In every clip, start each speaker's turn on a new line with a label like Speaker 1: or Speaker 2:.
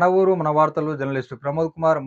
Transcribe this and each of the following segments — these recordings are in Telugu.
Speaker 1: మన ఊరు మన వార్తలు జర్నలిస్టు ప్రమోద్ కుమార్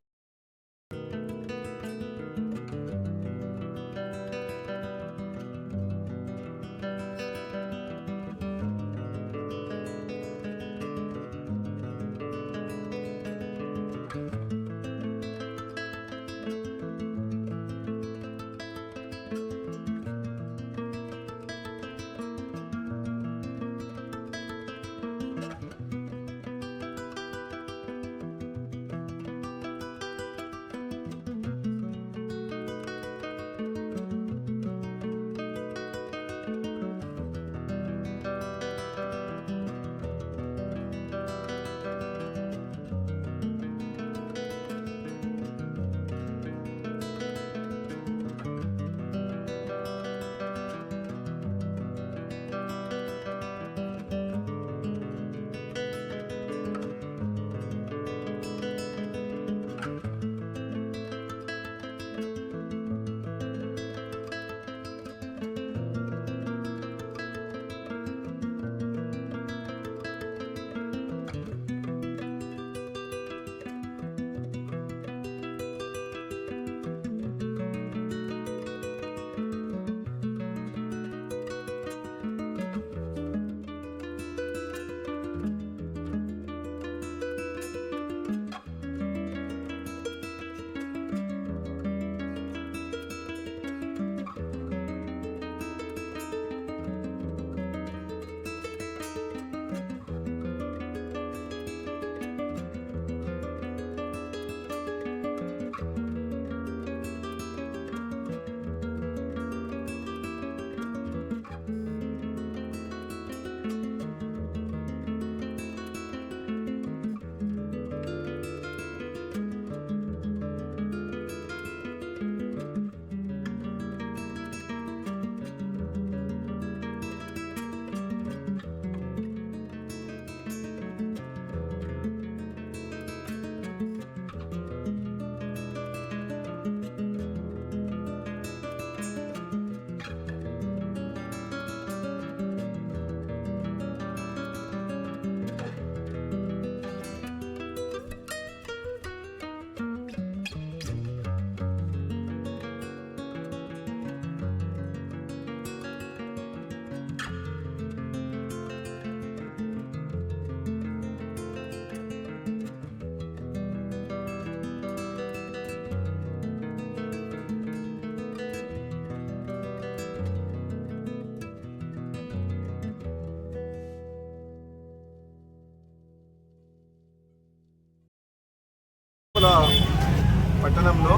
Speaker 2: పట్టణంలో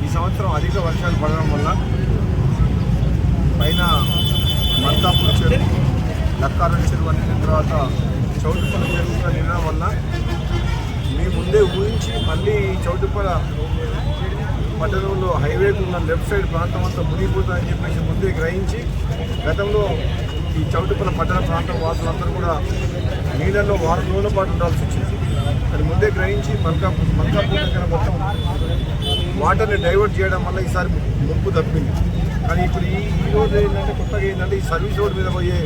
Speaker 2: ఈ సంవత్సరం అధిక వర్షాలు పడడం వల్ల పైన మల్కాపూర్ చెరువు లక్కారం చెరువు అన్ని తర్వాత చౌటుపల చెరువు కూడా నిండడం వల్ల మీ ముందే ఊహించి మళ్ళీ చౌటుపల పట్టణంలో హైవేకు ఉన్న లెఫ్ట్ సైడ్ ప్రాంతం అంతా మునిగిపోతుందని చెప్పేసి ముందే గ్రహించి గతంలో ఈ చౌటుపల పట్టణ ప్రాంతం వాసులందరూ కూడా నీళ్ళల్లో వారం రోజుల పాటు ఉండాల్సి వచ్చింది. అది ముందే గ్రహించి మల్కా మల్కాపూర్ దగ్గర మొత్తం వాటర్ని డైవర్ట్ చేయడం వల్ల ఈసారి ముప్పు తప్పింది. కానీ ఇప్పుడు ఈ ఈ రోజు ఏంటంటే కొత్తగా ఏంటంటే ఈ సర్వీస్ రోడ్ మీద పోయే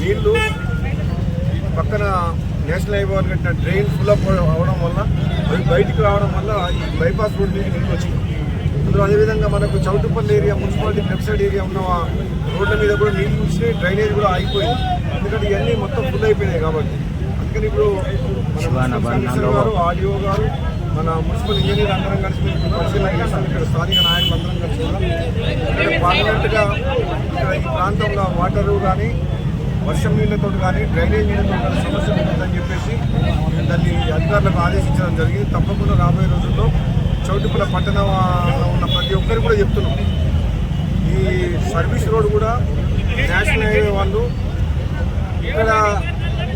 Speaker 2: నీళ్ళు పక్కన నేషనల్ హైవే వాళ్ళు కట్టిన డ్రైన్ ఫుల్ అప్ అవడం వల్ల అవి బయటికి రావడం వల్ల ఈ బైపాస్ రోడ్ మీద నీళ్ళు వచ్చింది. అందులో అదేవిధంగా మనకు Choutupalli area municipality left side area ఉన్న రోడ్ల మీద కూడా నీళ్ళు వచ్చినాయి డ్రైనేజ్ కూడా ఆగిపోయింది. ఎందుకంటే ఇవన్నీ మొత్తం ఫుల్ అయిపోయినాయి కాబట్టి. అందుకని ఇప్పుడు గారు ఆర్డీఓ గారు మన మున్సిపల్ ఇంజనీర్ అందరం కలిసి మేము ఇప్పుడు పరిశీలన చేస్తాం ఇక్కడ స్థానిక నాయకులు అందరం కలిసి కూడా ఇక్కడ పార్లమెంట్గా ఇక్కడ ఈ ప్రాంతంలో వాటరు కానీ వర్షం నీళ్ళతో కానీ డ్రైనేజ్ నీళ్ళతో కానీ సమస్య ఉంటుందని చెప్పేసి దాన్ని అధికారులకు ఆదేశించడం జరిగింది. తప్పకుండా రాబోయే రోజుల్లో చౌటుపల పట్టణంలో ఉన్న ప్రతి ఒక్కరు కూడా చెప్తున్నాం. ఈ సర్వీస్ రోడ్ కూడా నేషనల్ హైవే వాళ్ళు ఇక్కడ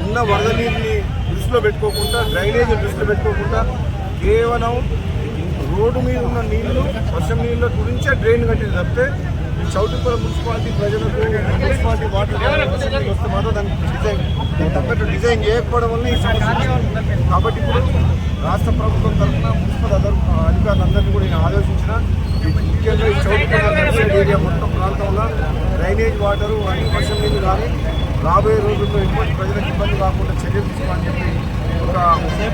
Speaker 2: ఉన్న వరద నీటిని దృష్టిలో పెట్టుకోకుండా డ్రైనేజ్ దృష్టిలో పెట్టుకోకుండా కేవలం రోడ్డు మీద ఉన్న నీళ్ళు వర్షం నీళ్ళ గురించే డ్రైన్ కట్టేది తప్పితే ఈ మున్సిపాలిటీ ప్రజలకు మున్సిపాలిటీ వాటర్ వస్తే మాత్రం దానికి డిజైన్ తగ్గట్టు డిజైన్ చేయకపోవడం వల్ల ఈ సమస్య కాబట్టి ఇప్పుడు రాష్ట్ర ప్రభుత్వం తరఫున మున్సిపల్ అధర్- అధికారులందరినీ కూడా నేను ఆలోచించిన ముఖ్యంగా ఈ చౌటుపల్లి ఏరియా మొత్తం ప్రాంతంలో డ్రైనేజ్ వాటరు అన్ని వర్షం నీళ్ళు కానీ రాబోయే రోజుల్లో ఎటువంటి ప్రజలకు ఇబ్బంది కాకుండా చర్యలు తీసుకోవాలని చెప్పి ఒక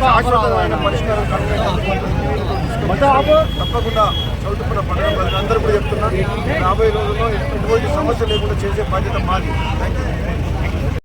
Speaker 2: శాశ్వతమైన పరిష్కారం కనుక తప్పకుండా చదువుతున్న పండుగ ప్రజలందరూ కూడా చెప్తున్నా రాబోయే రోజుల్లో ఎటువంటి సమస్య లేకుండా చేసే బాధ్యత మాది. Thank you